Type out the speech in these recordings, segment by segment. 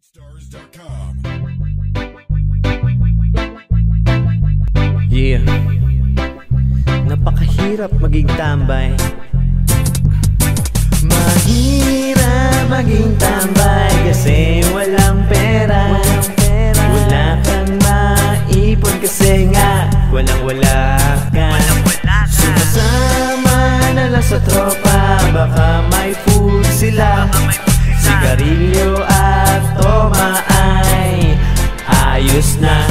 BeatStars.com. Yeah. Napakahirap maging tambay. Mahirap maging tambay Kasi walang pera. Wala kang maipon kasi nga Walang wala ka. Sumasama na lang sa tropa Baka may Ayos na.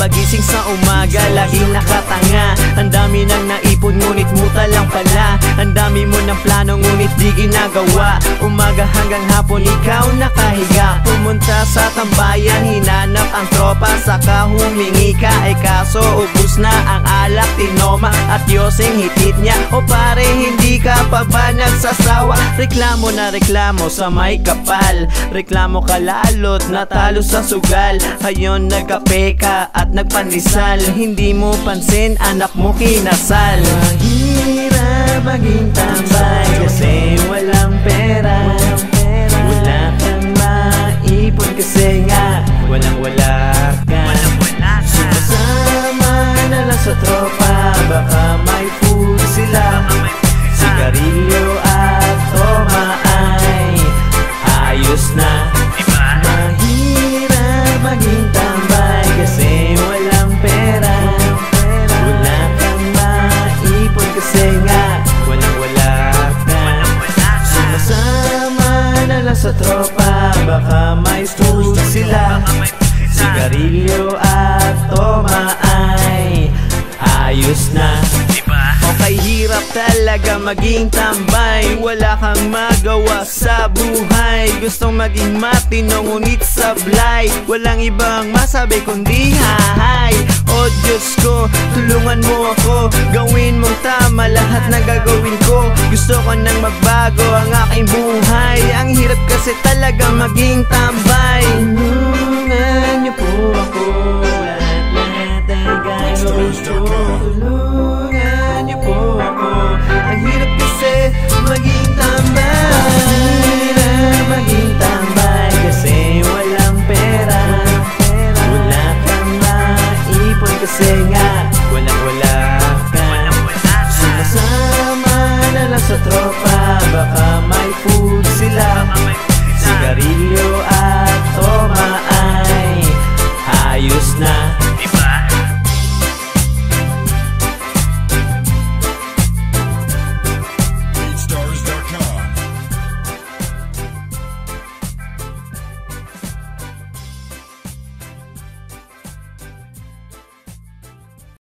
Pagising sa umaga, laging nakatanga. Ang dami nang naipon, ngunit muta lang pala. Ang dami mo ginagawa? Umaga hanggang hapon, ikaw nakahiga. Pumunta sa tambayan, hinanap ang tropa Saka humingi ka, ay kaso ubus na ang alak Tinoma at yoseng hitit niya. O pare, hindi ka pa ba nagsasawa? Reklamo na reklamo sa may kapal. Reklamo ka lalo't natalo sa sugal. Hayon nagkape ka at nagpandesal Hindi mo pansin anak mo kinasal. Mahirap maging sa tropa baka may food sila. Sigarilyo at toma ay ayos na. Mahirap maging tambay kasi walang pera. Wala kang maipon kasi nga walang wala ka. Sumasama na lang sa tropa baka may food sila. Sigarilyo at toma ay talaga maging tambay. Wala kang magawa sa buhay. Gustong maging matino ngunit sablay. Walang ibang masabi kundi hahay O Diyos ko, tulungan mo ako. Gawin mong tama lahat na gagawin ko. Gusto ko nang magbago ang aking buhay. Ang hirap kasi talaga maging tambay Nirvana.